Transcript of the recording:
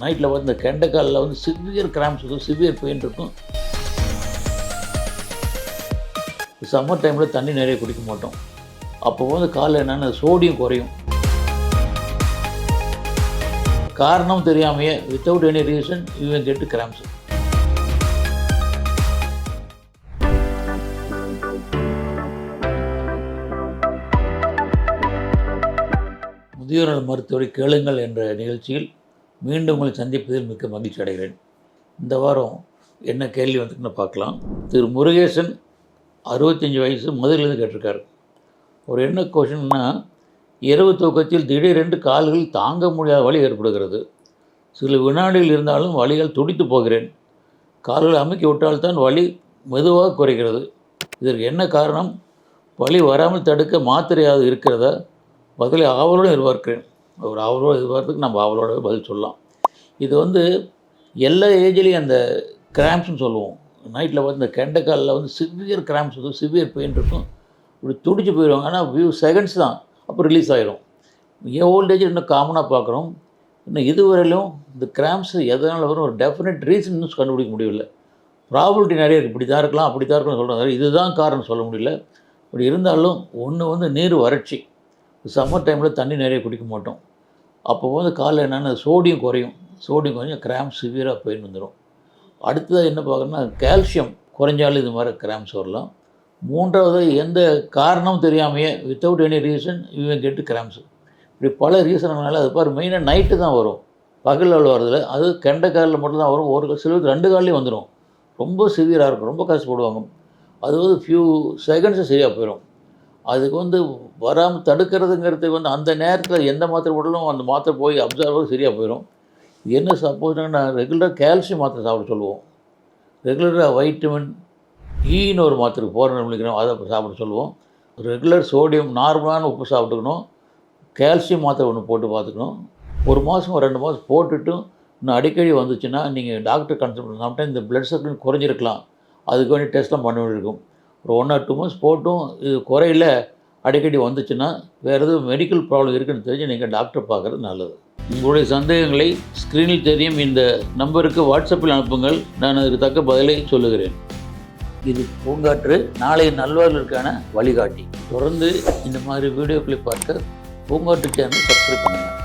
நைட்டில் வந்து இந்த கெண்டைக்காலில் வந்து சிவியர் கிராம்ஸ் இருக்கும் சிவியர் பெயின் இருக்கும். சம்மர் டைமில் தண்ணி நிறைய குடிக்க மாட்டோம். அப்போ வந்து காலில் என்னென்ன சோடியம் குறையும். காரணம் தெரியாமையே வித்தவுட் எனி ரீசன் இவன் கெட்டு கிராம்ஸ் முதியோர் மருத்துவரை கேளுங்கள் என்ற நிகழ்ச்சியில் மீண்டும் உங்களை சந்திப்பதில் மிக்க மகிழ்ச்சி அடைகிறேன். இந்த வாரம் என்ன கேள்வி வந்துக்குன்னு பார்க்கலாம். திரு முருகேசன் அறுபத்தஞ்சி வயசு மதுரையிலேருந்து கேட்டிருக்காரு. ஒரு என்ன கொஷின்னா இரவு தூக்கத்தில் திடீரென்று கால்கள் தாங்க முடியாத வலி ஏற்படுகிறது. சில வினாடிகள் இருந்தாலும் வலிகள் துடித்து போகிறேன். கால்களை அமுக்கி விட்டால்தான் வலி மெதுவாக குறைகிறது. இதற்கு என்ன காரணம்? வலி வராமல் தடுக்க மாத்திரையாவது இருக்கிறதா? பதிலை ஆவலுடன் எதிர்பார்க்கிறேன். ஒரு ஆவலோடு எதிர்பார்த்துக்கு நம்ம ஆவலோட பதில் சொல்லலாம். இது வந்து எல்லா ஏஜ்லேயும் அந்த கிராம்ப்ஸ்னு சொல்லுவோம். நைட்டில் வந்து இந்த கெண்டைக்காலில் வந்து சிவியர் கிராம்ப்ஸ் இருக்கும் சிவியர் பெயின் இருக்கும். இப்படி துடிச்சு போயிடுவாங்க ஆனால் வியூ செகண்ட்ஸ் தான். அப்போ ரிலீஸ் ஆகிடும் ஏன் ஓல்டேஜ் இன்னும் காமனாக பார்க்குறோம் இன்னும் இதுவரையிலும் இந்த கிராம்ஸ் எதனால் வரும்? ஒரு டெஃபினட் ரீசன் இன்னும் கண்டுபிடிக்க முடியல ப்ராபிலிட்டி நிறைய இருக்குது இப்படி தான் இருக்கலாம் அப்படி தான் இருக்கலாம் சொல்கிறாங்க இதுதான் காரணம் சொல்ல முடியல. இப்படி இருந்தாலும் ஒன்று வந்து நீர் வறட்சி. சம்மர் டைமில் தண்ணி நிறைய குடிக்க மாட்டோம். அப்போ வந்து காலைல என்னென்ன சோடியம் குறையும். சோடியம் குறையும் கிராம்ஸ் சிவியராக பெயின் வந்துடும் அடுத்ததாக என்ன பார்க்கணும்னா கால்சியம் குறைஞ்சாலும் இது மாதிரி கிராம்ஸ் வரலாம். மூன்றாவது எந்த காரணமும் தெரியாமையே வித்தவுட் எனி ரீசன் இவன் கெட்டு கிராம்ஸ் இப்படி பல ரீசனால அது பாரு மெயினாக நைட்டு தான் வரும். பகலில் வரதில்ல அது கெண்ட காலில் மட்டும்தான் வரும். ஒரு சில ரெண்டு காலையும் வந்துடும் ரொம்ப சிவியராக இருக்கும். ரொம்ப கஷ்டப்படுவாங்க அது வந்து ஃபியூ செகண்ட்ஸு சரியாக போயிடும் அதுக்கு வந்து வராமல் தடுக்கிறதுங்கிறதுக்கு வந்து அந்த நேரத்தில் எந்த மாத்திரை போட்டாலும் அந்த மாத்திரை போய் அப்சர்வ் சரியாக போயிடும் என்ன சப்போஸ் நான் ரெகுலராக கால்சியம் மாத்திரை சாப்பிட சொல்லுவோம். ரெகுலராக வைட்டமின் ஈன்னு ஒரு மாத்திரை போகிற விழிக்கணும் அதை சாப்பிட சொல்லுவோம். ரெகுலர் சோடியம் நார்மலான உப்பு சாப்பிட்டுக்கணும். கால்சியம் மாத்திரை ஒன்று போட்டு பார்த்துக்கணும். ஒரு மாதம் ஒரு ரெண்டு மாதம் போட்டுட்டும் இன்னும் அடிக்கடி வந்துச்சுன்னா நீங்கள் டாக்டர் கன்சல்ட் பண்ண இந்த பிளட் சர்க்கிள் குறைஞ்சிருக்கலாம். அதுக்கு வேண்டி டெஸ்ட்லாம் பண்ண வேண்டியிருக்கும். ஒரு ஒன் ஆர் டூ மந்த்ஸ் போட்டும். இது குறையில அடிக்கடி வந்துச்சுன்னா வேறு எதுவும் மெடிக்கல் ப்ராப்ளம் இருக்குன்னு தெரிஞ்சு நீங்கள் டாக்டர் பார்க்குறது நல்லது. உங்களுடைய சந்தேகங்களை ஸ்க்ரீனில் தெரியும். இந்த நம்பருக்கு வாட்ஸ்அப்பில் அனுப்புங்கள். நான் அதுக்கு தக்க பதிலை சொல்லுகிறேன். இது பூங்காற்று. நாளைய நல்வாழ்வுக்கான வழிகாட்டி. தொடர்ந்து இந்த மாதிரி வீடியோக்களை பார்க்க பூங்காற்று சேனல் சப்ஸ்கிரைப் பண்ணுங்கள்